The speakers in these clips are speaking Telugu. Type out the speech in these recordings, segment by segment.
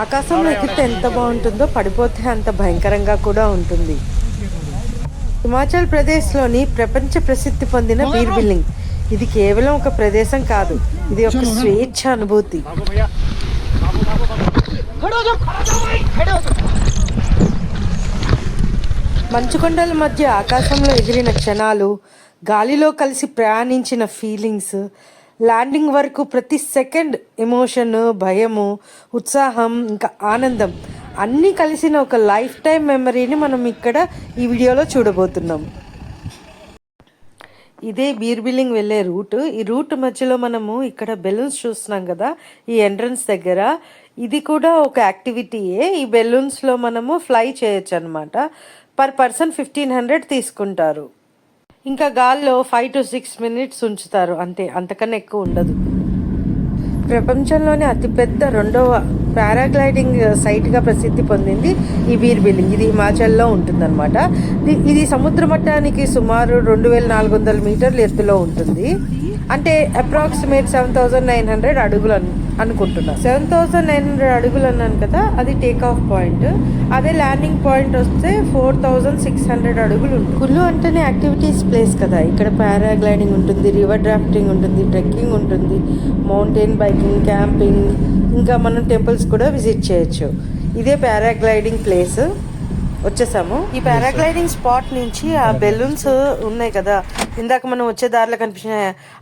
ఆకాశంలో ఎక్కితే ఎంత బాగుంటుందో పడిపోతే అంత భయంకరంగా కూడా ఉంటుంది. హిమాచల్ ప్రదేశ్లోని ప్రపంచ ప్రసిద్ధి పొందిన బీర్ బిల్లింగ్. ఇది కేవలం ఒక ప్రదేశం కాదు ఇది ఒక స్వేచ్ఛ అనుభూతి. మంచుకొండల మధ్య ఆకాశంలో ఎగిరిన క్షణాలు గాలిలో కలిసి ప్రయాణించిన ఫీలింగ్స్ ల్యాండింగ్ వరకు ప్రతి సెకండ్ ఎమోషన్ భయము ఉత్సాహం ఇంకా ఆనందం అన్నీ కలిసిన ఒక లైఫ్ టైం మెమరీని మనం ఇక్కడ ఈ వీడియోలో చూడబోతున్నాం. ఇదే బీర్ బిల్లింగ్ వెళ్ళే రూట్. ఈ రూట్ మధ్యలో మనము ఇక్కడ బెలూన్స్ చూస్తున్నాం కదా ఈ ఎంట్రన్స్ దగ్గర. ఇది కూడా ఒక యాక్టివిటీయే. ఈ బెలూన్స్లో మనము ఫ్లై చేయొచ్చు అనమాట పర్ పర్సన్ ఫిఫ్టీన్ హండ్రెడ్ తీసుకుంటారు. ఇంకా గాల్లో ఫైవ్ టు సిక్స్ మినిట్స్ ఉంచుతారు. అంతే అంతకన్నా ఎక్కువ ఉండదు. ప్రపంచంలోనే అతిపెద్ద రెండవ పారాగ్లైడింగ్ సైట్గా ప్రసిద్ధి పొందింది ఈ బీర్ బిల్లింగ్. ఇది హిమాచల్లో ఉంటుందన్నమాట. ఇది- ఇది సముద్ర మట్టానికి సుమారు రెండు వేల నాలుగు వందల మీటర్ల ఎత్తులో ఉంటుంది. అంటే approximate seven thousand nine hundred అడుగులు అను అనుకుంటున్నా. సెవెన్ థౌజండ్ నైన్ హండ్రెడ్ అడుగులు అన్నాను కదా అది టేక్ ఆఫ్ పాయింట్. అదే ల్యాండింగ్ పాయింట్ వస్తే ఫోర్ థౌజండ్ సిక్స్ హండ్రెడ్ అడుగులు ఉంటుంది. కుల్లు అంటేనే యాక్టివిటీస్ ప్లేస్ కదా. ఇక్కడ పారాగ్లైడింగ్ ఉంటుంది రివర్ డ్రాఫ్టింగ్ ఉంటుంది ట్రెక్కింగ్ ఉంటుంది మౌంటైన్ బైక్ బైకింగ్ క్యాంపింగ్ ఇంకా మనం టెంపుల్స్ కూడా విజిట్ చేయొచ్చు. ఇదే పారాగ్లైడింగ్ ప్లేస్ వచ్చేసాము. ఈ పారాగ్లైడింగ్ స్పాట్ నుంచి ఆ బెలూన్స్ ఉన్నాయి కదా. ఇందాక మనం వచ్చే దారిలో కనిపించిన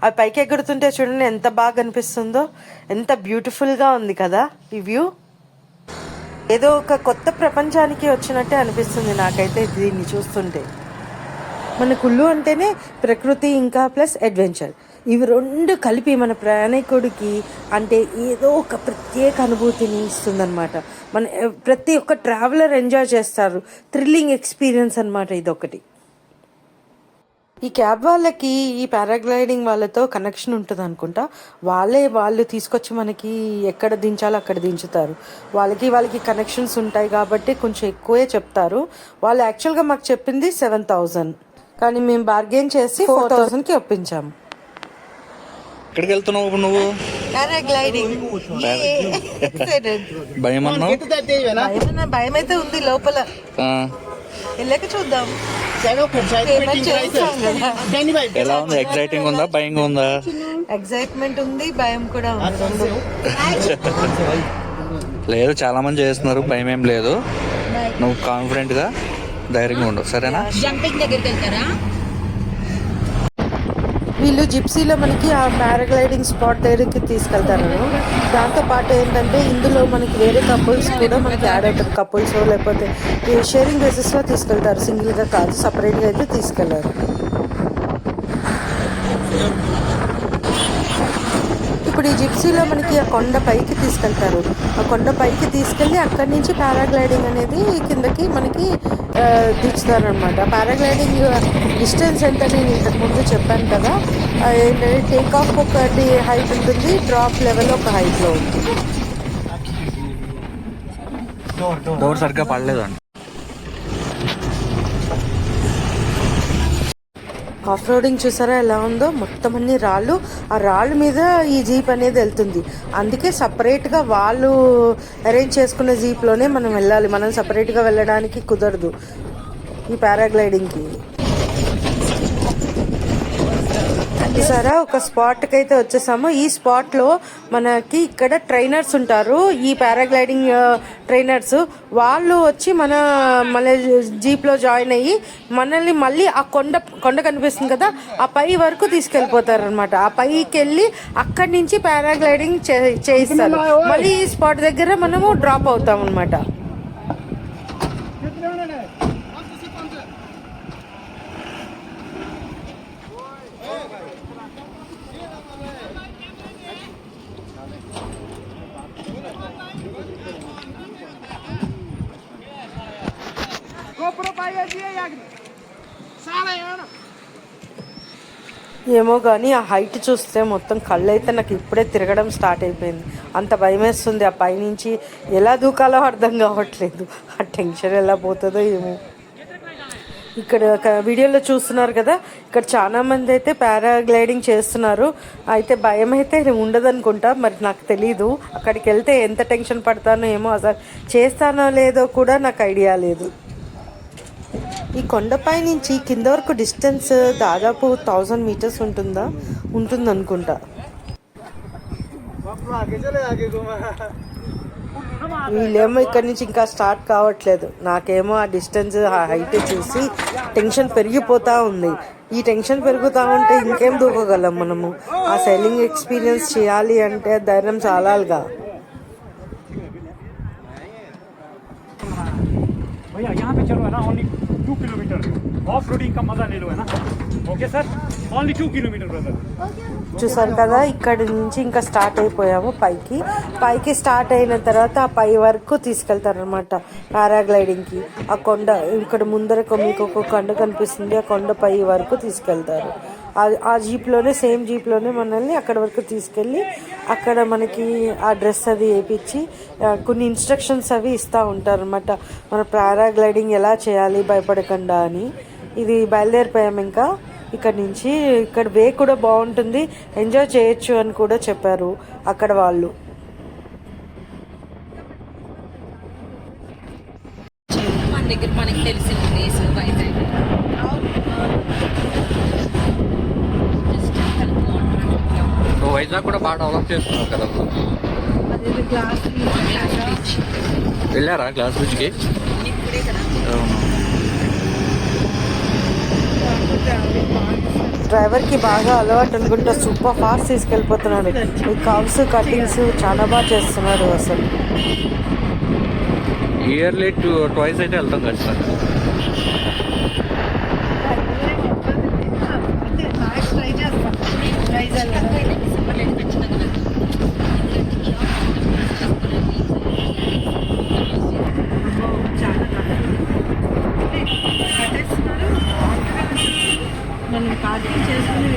అవి పైకి ఎగురుతుంటే చూడండి ఎంత బాగా కనిపిస్తుందో. ఎంత బ్యూటిఫుల్గా ఉంది కదా ఈ వ్యూ ఏదో ఒక కొత్త ప్రపంచానికి వచ్చినట్టే అనిపిస్తుంది నాకైతే దీన్ని చూస్తుంటే. మన కుళ్ళు అంటేనే ప్రకృతి ఇంకా ప్లస్ అడ్వెంచర్ ఇవి రెండు కలిపి మన ప్రయాణికుడికి అంటే ఏదో ఒక ప్రత్యేక అనుభూతిని ఇస్తుందన్నమాట. మన ప్రతి ఒక్క ట్రావెలర్ ఎంజాయ్ చేస్తారు. థ్రిల్లింగ్ ఎక్స్పీరియన్స్ అనమాట ఇదొకటి. ఈ క్యాబ్ వాళ్ళకి ఈ పారాగ్లైడింగ్ వాళ్ళతో కనెక్షన్ ఉంటుంది అనుకుంటా. వాళ్ళే వాళ్ళు తీసుకొచ్చి మనకి ఎక్కడ దించాలో అక్కడ దించుతారు. వాళ్ళకి వాళ్ళకి కనెక్షన్స్ ఉంటాయి కాబట్టి కొంచెం ఎక్కువే చెప్తారు. వాళ్ళు యాక్చువల్గా మాకు చెప్పింది సెవెన్ థౌజండ్ కానీ మేము బార్గెన్ చేసి ఫోర్ థౌజండ్కి ఒప్పించాము. ఎక్కడికి వెళ్తున్నావు ఇప్పుడు నువ్వు? పారాగ్లైడింగ్. భయం అన్నావు భయం అయితే ఉంది లోపల. వెళ్ళాక చూద్దాం. ఎలా ఉంది? ఎక్సైటింగ్ ఉందా? భయంగా ఉందా? ఎగ్జైట్మెంట్ ఉంది భయం కూడా ఉంది. లేదు చాలా మంది చేస్తున్నారు భయం ఏం లేదు. నువ్వు కాన్ఫిడెంట్గా ధైర్యంగా ఉండు. సరేనా? జంపింగ్ దగ్గరికి వెళ్తారా? వీళ్ళు జిప్సీలో మనకి ఆ పారాగ్లైడింగ్ స్పాట్ దగ్గరికి తీసుకెళ్తారు. దాంతో పాటు ఏంటంటే ఇందులో మనకి వేరే కపుల్స్ కూడా మనకి యాడ్ అవుతారు. కపుల్స్ లేకపోతే షేరింగ్ బేసిస్లో తీసుకెళ్తారు. సింగిల్గా కాదు సపరేట్గా అయితే తీసుకెళ్ళారు. ఇప్పుడు ఈ జిప్సీలో మనకి ఆ కొండ పైకి తీసుకెళ్తారు. ఆ కొండ పైకి తీసుకెళ్ళి అక్కడి నుంచి పారాగ్లైడింగ్ అనేది కిందకి మనకి ఆ, దించుతారనమాట పారాగ్లైడింగ్ డిస్టెన్స్ ఎంత నేను ఇంతకు ముందు చెప్పాను కదా. ఏంటంటే టేక్ ఆఫ్ ఒకటి హైట్ ఉంటుంది డ్రాప్ లెవెల్ ఒక హైట్లో ఉంటుంది. డోర్ సరిగ్గా పడలేదు ఆఫ్ రోడింగ్ చూసారా ఎలా ఉందో? మొత్తం అన్ని రాళ్ళు. ఆ రాళ్ళ మీద ఈ జీప్ అనేది వెళ్తుంది. అందుకే సపరేట్గా వాళ్ళు అరేంజ్ చేసుకున్న జీప్లోనే మనం వెళ్ళాలి. మనం సపరేట్గా వెళ్ళడానికి కుదరదు. ఈ పారాగ్లైడింగ్కి. చూసారా? ఒక స్పాట్కి అయితే వచ్చేసాము. ఈ స్పాట్లో మనకి ఇక్కడ ట్రైనర్స్ ఉంటారు. ఈ పారాగ్లైడింగ్ ట్రైనర్స్. వాళ్ళు వచ్చి మన మన జీప్లో జాయిన్ అయ్యి మనల్ని మళ్ళీ ఆ కొండ కొండ కనిపిస్తుంది కదా? ఆ పై వరకు తీసుకెళ్ళిపోతారు అనమాట ఆ పైకి వెళ్ళి అక్కడి నుంచి పారాగ్లైడింగ్ చే- చేయిస్తారు. మళ్ళీ ఈ స్పాట్ దగ్గర మనము డ్రాప్ అవుతాం అనమాట ఏమో కానీ ఆ హైట్ చూస్తే మొత్తం కళ్ళు అయితే నాకు ఇప్పుడే తిరగడం స్టార్ట్ అయిపోయింది. అంత భయం వేస్తుంది ఆ పైనుంచి. ఎలా దూకాలో అర్థం కావట్లేదు. ఆ టెన్షన్ ఎలా పోతుందో ఏమో. ఇక్కడ ఒక వీడియోలో చూస్తున్నారు కదా ఇక్కడ చాలా మంది అయితే పారాగ్లైడింగ్ చేస్తున్నారు. అయితే భయం అయితే ఉండదనుకుంటా మరి నాకు తెలీదు. అక్కడికి వెళ్తే ఎంత టెన్షన్ పడతానో ఏమో అసలు చేస్తానో లేదో కూడా నాకు ఐడియా లేదు. ఈ కొండపై నుంచి కింద వరకు డిస్టెన్స్ దాదాపు థౌజండ్ మీటర్స్ ఉంటుందా? ఉంటుంది అనుకుంటా వీళ్ళేమో ఇక్కడ నుంచి ఇంకా స్టార్ట్ కావట్లేదు. నాకేమో ఆ డిస్టెన్స్ ఆ హైట్ చూసి టెన్షన్ పెరిగిపోతా ఉంది. ఈ టెన్షన్ పెరుగుతా ఉంటే ఇంకేం దూకగలం మనము? ఆ సెల్లింగ్ ఎక్స్పీరియన్స్ చేయాలి అంటే ధైర్యం చాలాగా. भैया यहाँ पे चलो है ना only two kilometer off roading का मजा ले लो है ना okay sir only two kilometer brother చూసారు కదా ఇక్కడ నుంచి ఇంకా స్టార్ట్ అయిపోయాము పైకి పైకి స్టార్ట్ అయిన తర్వాత ఆ పై వరకు తీసుకెళ్తారు అనమాట పారాగ్లైడింగ్కి ఆ కొండ ఇక్కడ ముందర ఒక- మీకు ఒక కొండ కనిపిస్తుంది ఆ కొండ పై వరకు తీసుకెళ్తారు ఆ- జీప్లోనే సేమ్ జీప్లోనే మనల్ని అక్కడ వరకు తీసుకెళ్ళి అక్కడ మనకి ఆ డ్రెస్ అది వేయించి కొన్ని ఇన్స్ట్రక్షన్స్ అవి ఇస్తూ ఉంటారు అనమాట మన పారాగ్లైడింగ్ ఎలా చేయాలి భయపడకుండా అని. ఇది బయలుదేరిపోయాం ఇంకా ఇక్కడ నుంచి. ఇక్కడ వే కూడా బాగుంటుంది. ఎంజాయ్ చేయొచ్చు అని కూడా చెప్పారు అక్కడ వాళ్ళు మన దగ్గర మనకి తెలిసిన ప్లేస్ వైజాగ్ జస్ట్ నువ్వు వైజాగ్ కూడా బాగా డెవలప్ చేస్తున్నావు కదా. వెళ్ళారా గ్లాస్ బ్రిడ్జ్కి డ్రైవర్కి బాగా అలవాటు అనుకుంటా సూపర్ ఫాస్ట్ తీసుకెళ్ళిపోతున్నాడు. ఈ కవ్స్ కటింగ్స్ చాలా బాగా చేస్తున్నాడు అసలు. ఇయర్లీ టూ ట్వైస్ అయితే వెళ్తాం ఖచ్చితంగా డిసెంబర్ లేదు ఖచ్చితంగా మనం కాదు చేసుకుని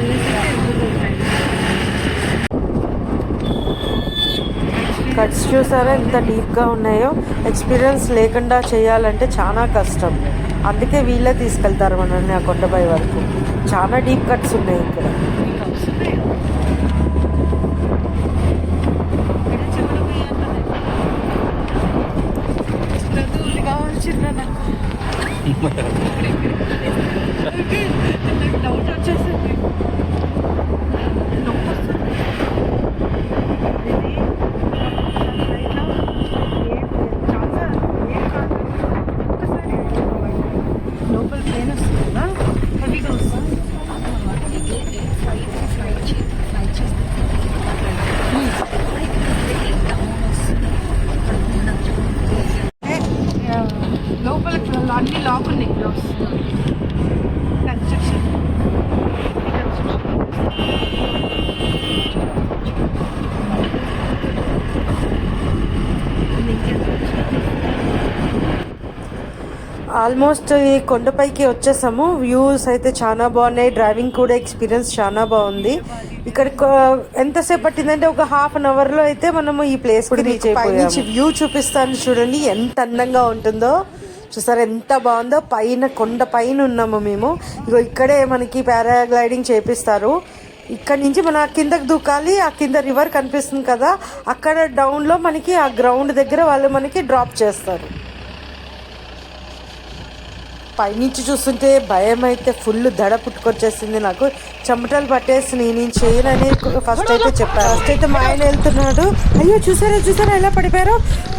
కట్స్ చూసారా ఎంత డీప్గా ఉన్నాయో ఎక్స్పీరియన్స్ లేకుండా చేయాలంటే చాలా కష్టం. అందుకే వీళ్ళే తీసుకెళ్తారు మనల్ని ఆ కొండపై వరకు. చాలా డీప్ కట్స్ ఉన్నాయి ఇక్కడ. డౌట్ వచ్చేసింది లోపల ప్లేన్ వస్తుంది కదా హెవీగా వస్తుంది లోపల అన్ని లాక్ ఉన్నాయి డోర్స్ కన్స్ట్రక్షన్ ఆల్మోస్ట్ ఈ కొండపైకి వచ్చేసాము. వ్యూస్ అయితే చాలా బాగున్నాయి. డ్రైవింగ్ కూడా ఎక్స్పీరియన్స్ చాలా బాగుంది. ఇక్కడ ఎంతసేపు పట్టిందంటే ఒక హాఫ్ అన్ అవర్లో అయితే మనము ఈ ప్లేస్ రీచ్ అయిపోయాము. వ్యూ చూపిస్తాను చూడండి. ఎంత అందంగా ఉంటుందో. చూసారు ఎంత బాగుందో. పైన కొండ పైన ఉన్నాము మేము. ఇగో ఇక్కడే మనకి పారాగ్లైడింగ్ చేపిస్తారు. ఇక్కడ నుంచి మన కిందకి దూకాలి. ఆ కింద రివర్ కనిపిస్తుంది కదా. అక్కడ డౌన్లో మనకి ఆ గ్రౌండ్ దగ్గర వాళ్ళు మనకి డ్రాప్ చేస్తారు. పైనుంచి చూస్తుంటే భయం అయితే ఫుల్ దడ పుట్టుకొచ్చేసింది నాకు. చెమటలు పట్టేసి నేను చేయనని ఫస్ట్ అయితే చెప్పాను. ఫస్ట్ అయితే మా ఆయన వెళ్తున్నాడు. అయ్యో చూసారా చూసారా ఎలా పడిపోయారో?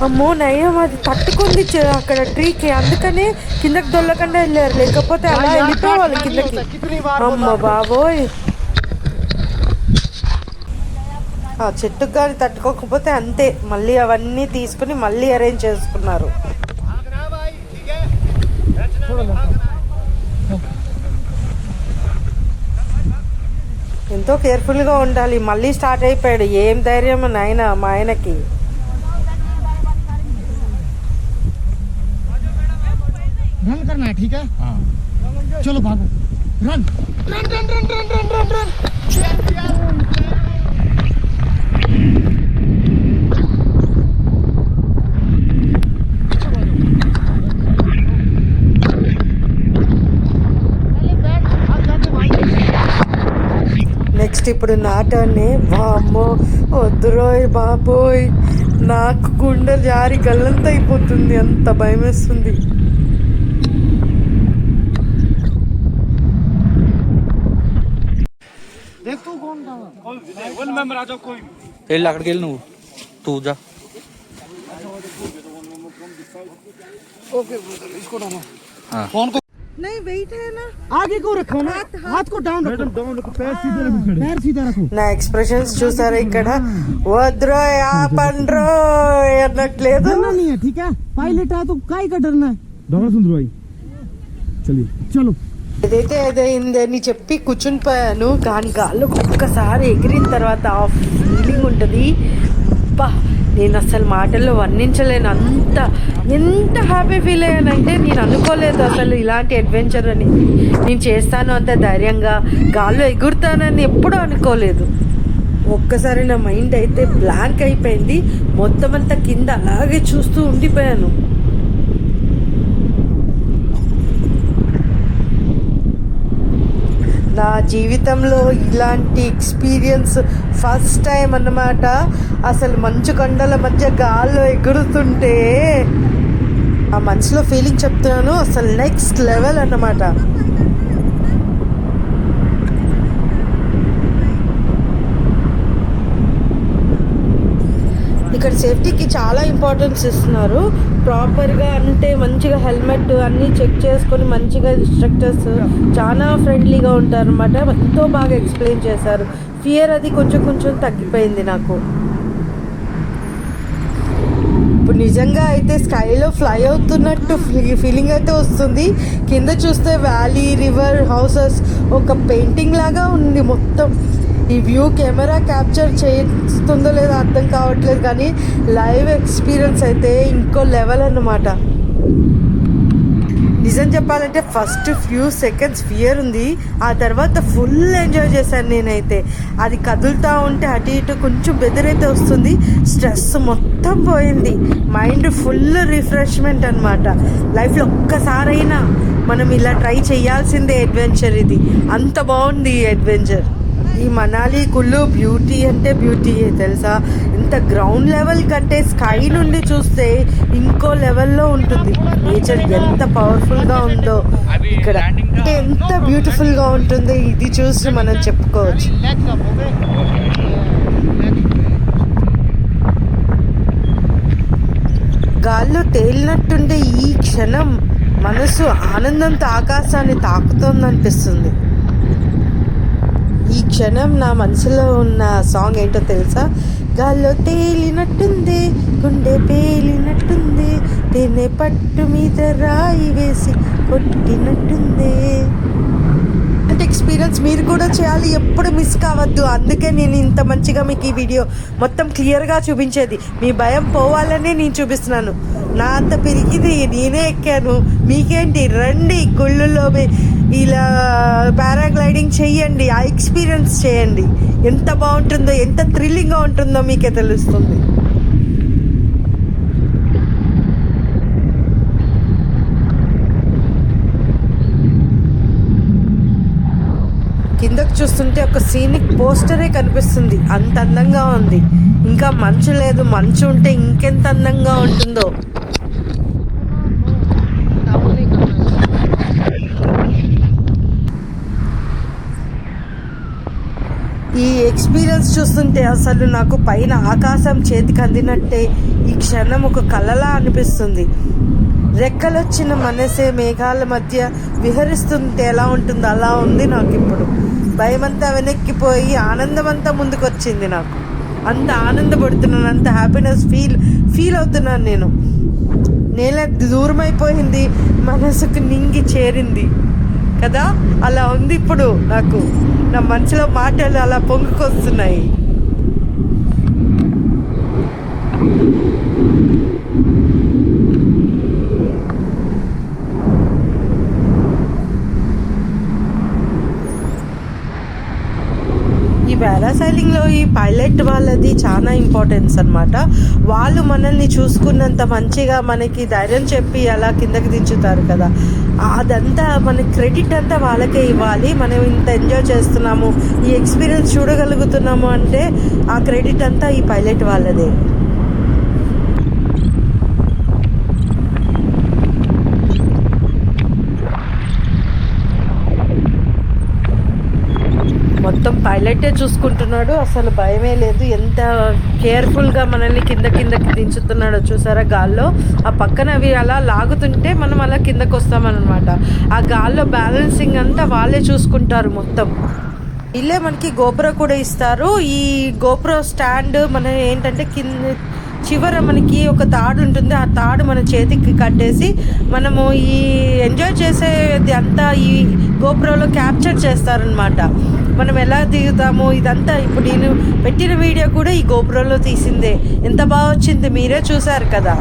అమ్మో నయం అది తట్టుకుంది అక్కడ ట్రీకి. అందుకనే కిందకి దొల్లకుండా వెళ్ళారు. లేకపోతే అలా వెళ్ళిపోవాలి కిందకి. అమ్మ బాబోయ్. ఆ చెట్టుకు కానీ తట్టుకోకపోతే అంతే. మళ్ళీ అవన్నీ తీసుకుని మళ్ళీ అరేంజ్ చేసుకున్నారు. ఎంతో కేర్ఫుల్గా ఉండాలి మళ్ళీ స్టార్ట్ అయిపోయాడు ఏం ధైర్యం నాయన మా ఆయనకి रन करना है ठीक है चलो भागो run run run run run run run run next ఇప్పుడు నాటాన్ని వామ్మో వద్దురోయ్ బాబోయ్. నాకు గుండె జారి గల్లంత అయిపోతుంది అంత భయం వేస్తుంది వెళ్ళి అక్కడికి వెళ్ళి నువ్వు. తూ జా. ఓకే ఫోన్ नहीं వెయిట్ है ना आगे को रखो ना हाथ को डाउन रखो डाउन रखो पैर सीधे रखो पैर सीधे रखो నా ఎక్స్ప్రెషన్స్ చూసారా ఇక్కడ వద్రోయ్ ఆ పండ్రోయ్ అన్నట్లేదు डरना नहीं है ठीक है पायलट है तो काय का डरना है डरना सुंदर भाई चलिए चलो ఏదైతే ఏదైంది అని చెప్పి కూర్చుని పోయాను కానీ గాల్లో ఒక్కసారి ఎగిరిన తర్వాత ఆ ఫీలింగ్ ఉంటుంది అబ్బా నేను అసలు మాటల్లో వర్ణించలేను. అంత ఎంత హ్యాపీ ఫీల్ అయ్యానంటే నేను అనుకోలేదు అసలు ఇలాంటి అడ్వెంచర్ అని. నేను చేస్తాను అంత ధైర్యంగా గాల్లో ఎగురుతానని ఎప్పుడూ అనుకోలేదు. ఒక్కసారి నా మైండ్ అయితే బ్లాంక్ అయిపోయింది. మొత్తం అంతా కింద అలాగే చూస్తూ ఉండిపోయాను. నా జీవితంలో ఇలాంటి ఎక్స్పీరియన్స్ ఫస్ట్ టైం అన్నమాట. అసలు మంచు కొండల మధ్య గాల్లో ఎగురుతుంటే ఆ మనసులో ఫీలింగ్ చెప్తున్నాను. అసలు నెక్స్ట్ లెవెల్ అన్నమాట. ఇక్కడ సేఫ్టీకి చాలా ఇంపార్టెన్స్ ఇస్తున్నారు. ప్రాపర్గా అంటే మంచిగా హెల్మెట్ అన్నీ చెక్ చేసుకొని మంచిగా ఇన్స్ట్రక్టర్స్ చాలా ఫ్రెండ్లీగా ఉంటారు అనమాట ఎంతో బాగా ఎక్స్ప్లెయిన్ చేశారు. ఫియర్ అది కొంచెం కొంచెం తగ్గిపోయింది నాకు. ఇప్పుడు నిజంగా అయితే స్కైలో ఫ్లై అవుతున్నట్టు ఫీలింగ్ అయితే వస్తుంది. కింద చూస్తే వ్యాలీ రివర్ హౌసెస్ ఒక పెయింటింగ్ లాగా ఉంది మొత్తం. ఈ వ్యూ కెమెరా క్యాప్చర్ చేస్తుందో లేదో అర్థం కావట్లేదు కానీ లైవ్ ఎక్స్పీరియన్స్ అయితే ఇంకో లెవెల్ అన్నమాట. నిజం చెప్పాలంటే ఫస్ట్ ఫ్యూ సెకండ్స్ ఫియర్ ఉంది ఆ తర్వాత ఫుల్ ఎంజాయ్ చేశాను నేనైతే. అది కదులుతూ ఉంటే అటు ఇటు కొంచెం బెదిరైతే వస్తుంది స్ట్రెస్ మొత్తం పోయింది. మైండ్ ఫుల్ రిఫ్రెష్మెంట్ అనమాట లైఫ్లో ఒక్కసారైనా మనం ఇలా ట్రై చేయాల్సిందే అడ్వెంచర్ ఇది. అంత బాగుంది ఈ అడ్వెంచర్ ఈ మనాలి కుళ్ళు బ్యూటీ అంటే బ్యూటీ తెలుసా? ఇంత గ్రౌండ్ లెవెల్ కంటే స్కై నుండి చూస్తే ఇంకో లెవెల్లో ఉంటుంది. నేచర్ ఎంత పవర్ఫుల్గా ఉందో. ఇక్కడ అంటే ఎంత బ్యూటిఫుల్గా ఉంటుందో. ఇది చూసి మనం చెప్పుకోవచ్చు. గాల్లో తేలినట్టుండే ఈ క్షణం మనసు ఆనందంతో ఆకాశాన్ని తాకుతోందనిపిస్తుంది. క్షణం నా మనసులో ఉన్న సాంగ్ ఏంటో తెలుసా? గాల్లో తేలినట్టుంది గుండె పేలినట్టుంది తినే పట్టు మీద రాయి వేసి కొట్టినట్టుంది. అంటే ఎక్స్పీరియన్స్ మీరు కూడా చేయాలి ఎప్పుడు మిస్ కావద్దు. అందుకే నేను ఇంత మంచిగా మీకు ఈ వీడియో మొత్తం క్లియర్గా చూపించేది. మీ భయం పోవాలనే నేను చూపిస్తున్నాను. నా అంత పెరిగింది నేనే ఎక్కాను. మీకేంటి? రండి గుళ్ళులో ఇలా పారాగ్లైడింగ్ చేయండి ఆ ఎక్స్పీరియన్స్ చేయండి. ఎంత బాగుంటుందో ఎంత థ్రిల్లింగ్గా ఉంటుందో మీకే తెలుస్తుంది. కిందకు చూస్తుంటే ఒక సీనిక్ పోస్టరే కనిపిస్తుంది. అంత అందంగా ఉంది. ఇంకా మంచు లేదు. మంచు ఉంటే ఇంకెంత అందంగా ఉంటుందో. ఈ ఎక్స్పీరియన్స్ చూస్తుంటే అసలు నాకు పైన ఆకాశం చేతికి అందినట్టే ఈ క్షణం ఒక కలలా అనిపిస్తుంది. రెక్కలొచ్చిన మనసే మేఘాల మధ్య విహరిస్తుంటే ఎలా ఉంటుందో అలా ఉంది నాకు ఇప్పుడు. భయమంతా వెనక్కిపోయి ఆనందమంతా ముందుకొచ్చింది నాకు. అంత ఆనందపడుతున్నాను అంత హ్యాపీనెస్ ఫీల్ ఫీల్ అవుతున్నాను నేను. నేల దూరం అయిపోయింది మనసుకు నింగి చేరింది. కదా? అలా ఉంది ఇప్పుడు నాకు. నా మనసులో మాటలు అలా పొంగుకొస్తున్నాయి. ఈ పారాసైలింగ్లో ఈ పైలట్ వాళ్ళది చాలా ఇంపార్టెన్స్ అన్నమాట. వాళ్ళు మనల్ని చూసుకున్నంత మంచిగా మనకి ధైర్యం చెప్పి అలా కిందకి దించుతారు కదా. అదంతా మన క్రెడిట్ అంతా వాళ్ళకే ఇవ్వాలి. మనం ఇంత ఎంజాయ్ చేస్తున్నాము. ఈ ఎక్స్పీరియన్స్ చూడగలుగుతున్నాము అంటే ఆ క్రెడిట్ అంతా ఈ పైలట్ వాళ్ళదే. మొత్తం పైలటే చూసుకుంటున్నాడు. అసలు భయమే లేదు. ఎంత కేర్ఫుల్గా మనల్ని కింద కిందకి దించుతున్నాడో చూసారా గాల్లో? ఆ పక్కన అవి అలా లాగుతుంటే మనం అలా కిందకు వస్తామన్నమాట. ఆ గాల్లో బ్యాలెన్సింగ్ అంతా వాళ్ళే చూసుకుంటారు మొత్తం. ఇల్లే మనకి గోపుర కూడా ఇస్తారు. ఈ గోపుర స్టాండ్ మన ఏంటంటే కింద చివర మనకి ఒక తాడు ఉంటుంది. ఆ తాడు మన చేతికి కట్టేసి మనము ఈ ఎంజాయ్ చేసేది అంతా ఈ గోపురంలో క్యాప్చర్ చేస్తారనమాట మనం ఎలా దిగుతాము ఇదంతా ఇప్పుడు నేను పెట్టిన వీడియో కూడా ఈ గోపురంలో తీసిందే. ఎంత బాగా వచ్చింది మీరే చూసారు కదా.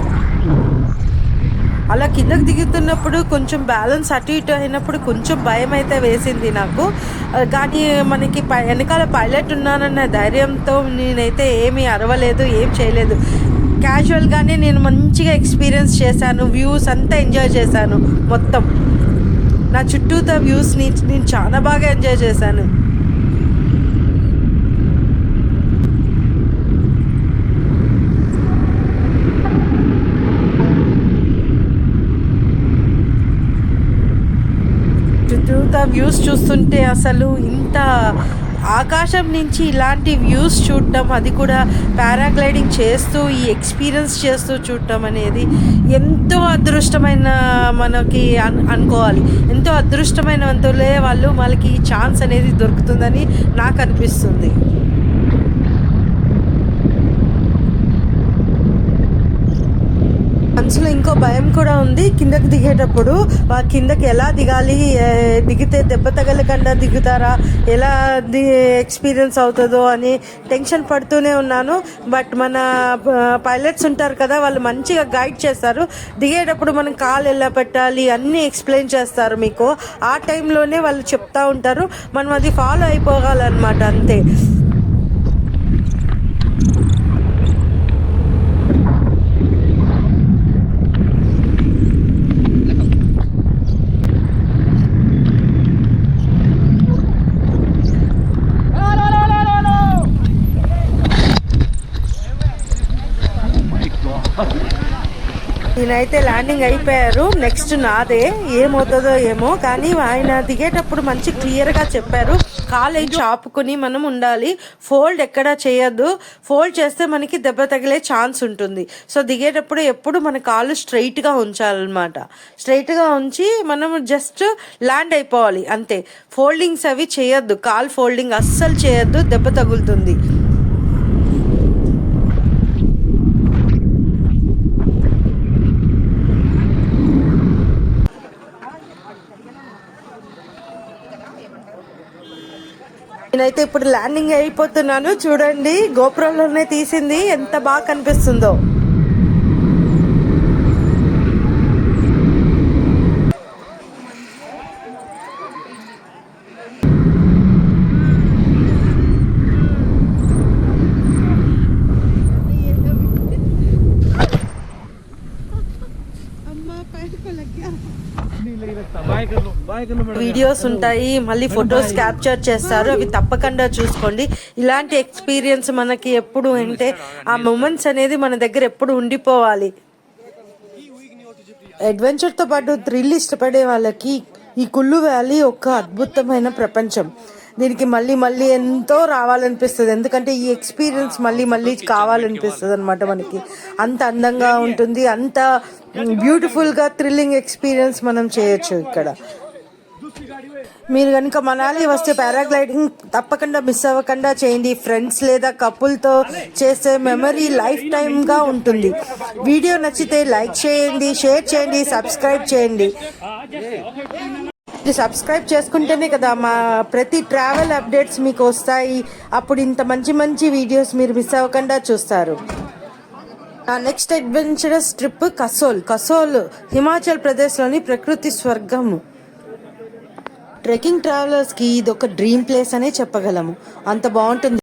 అలా కిందకు దిగుతున్నప్పుడు కొంచెం బ్యాలెన్స్ అటు ఇటు అయినప్పుడు కొంచెం భయం అయితే వేసింది నాకు. కానీ మనకి పై వెనకాల పైలట్ ఉన్నానన్న ధైర్యంతో నేనైతే ఏమీ అరవలేదు ఏం చేయలేదు. క్యాజువల్గానే నేను మంచిగా ఎక్స్పీరియన్స్ చేశాను వ్యూస్ అంతా ఎంజాయ్ చేశాను మొత్తం. నా చుట్టూతో వ్యూస్ని నేను చాలా బాగా ఎంజాయ్ చేశాను. చుట్టూతా వ్యూస్ చూస్తుంటే అసలు ఇంత ఆకాశం నుంచి ఇలాంటి వ్యూస్ చూడటం అది కూడా పారాగ్లైడింగ్ చేస్తూ ఈ ఎక్స్పీరియన్స్ చేస్తూ చూడటం అనేది ఎంతో అదృష్టమైన మనకి అన్ అనుకోవాలి. ఎంతో అదృష్టమైన వంతులే వాళ్ళు వాళ్ళకి ఈ ఛాన్స్ అనేది దొరుకుతుందని నాకు అనిపిస్తుంది. మనసులో ఇంకో భయం కూడా ఉంది. కిందకి దిగేటప్పుడు ఆ కిందకి ఎలా దిగాలి? దిగితే దెబ్బ తగలకుండా దిగుతారా? ఎలా ది ఎక్స్పీరియన్స్ అవుతుందో అని టెన్షన్ పడుతూనే ఉన్నాను. బట్ మన పైలట్స్ ఉంటారు కదా వాళ్ళు మంచిగా గైడ్ చేస్తారు. దిగేటప్పుడు మనం కాలు ఎలా పెట్టాలి అన్నీ ఎక్స్ప్లెయిన్ చేస్తారు మీకు. ఆ టైంలోనే వాళ్ళు చెప్తా ఉంటారు. మనం అది ఫాలో అయిపోగాలన్నమాట అంతే. ఈయనైతే ల్యాండింగ్ అయిపోయారు. నెక్స్ట్ నాదే. ఏమవుతుందో ఏమో. కానీ ఆయన దిగేటప్పుడు మంచి క్లియర్గా చెప్పారు. కాలు అయి చాపుకుని మనం ఉండాలి. ఫోల్డ్ ఎక్కడ చేయొద్దు. ఫోల్డ్ చేస్తే మనకి దెబ్బ తగిలే ఛాన్స్ ఉంటుంది. సో దిగేటప్పుడు ఎప్పుడు మన కాలు స్ట్రైట్గా ఉంచాలన్నమాట. స్ట్రైట్గా ఉంచి మనం జస్ట్ ల్యాండ్ అయిపోవాలి. అంతే. ఫోల్డింగ్స్ అవి చేయొద్దు. కాల్ ఫోల్డింగ్ అస్సలు చేయొద్దు. దెబ్బ తగులుతుంది. నేనైతే ఇప్పుడు ల్యాండింగ్ అయిపోతున్నాను. చూడండి గోపురంలోనే తీసింది. ఎంత బాగా కనిపిస్తుందో. వీడియోస్ ఉంటాయి మళ్ళీ ఫొటోస్ క్యాప్చర్ చేస్తారు అవి తప్పకుండా చూసుకోండి. ఇలాంటి ఎక్స్పీరియన్స్ మనకి ఎప్పుడు అంటే ఆ మూమెంట్స్ అనేది మన దగ్గర ఎప్పుడు ఉండిపోవాలి. అడ్వెంచర్తో పాటు థ్రిల్ ఇష్టపడే వాళ్ళకి ఈ కుల్లు వ్యాలీ ఒక అద్భుతమైన ప్రపంచం. దీనికి మళ్ళీ మళ్ళీ ఎంతో రావాలనిపిస్తుంది. ఎందుకంటే ఈ ఎక్స్పీరియన్స్ మళ్ళీ మళ్ళీ కావాలనిపిస్తుంది అనమాట మనకి. అంత అందంగా ఉంటుంది అంత బ్యూటిఫుల్గా థ్రిల్లింగ్ ఎక్స్పీరియన్స్ మనం చేయొచ్చు ఇక్కడ. మీరు కనుక మనాలి వస్తే పారాగ్లైడింగ్ తప్పకుండా మిస్ అవ్వకుండా చేయండి. ఫ్రెండ్స్ లేదా కపుల్తో చేసే మెమరీ లైఫ్ టైమ్గా ఉంటుంది. వీడియో నచ్చితే లైక్ చేయండి షేర్ చేయండి సబ్స్క్రైబ్ చేయండి. సబ్స్క్రైబ్ చేసుకుంటేనే కదా మా ప్రతి ట్రావెల్ అప్డేట్స్ మీకు వస్తాయి. అప్పుడు ఇంత మంచి మంచి వీడియోస్ మీరు మిస్ అవ్వకుండా చూస్తారు. నా next adventurous trip Kasol. Kasol Himachal ప్రదేశ్లోని ప్రకృతి స్వర్గము. ట్రెక్కింగ్ ట్రావెలర్స్కి ఇది ఒక డ్రీమ్ ప్లేస్ అనే చెప్పగలము. అంత బాగుంటుంది.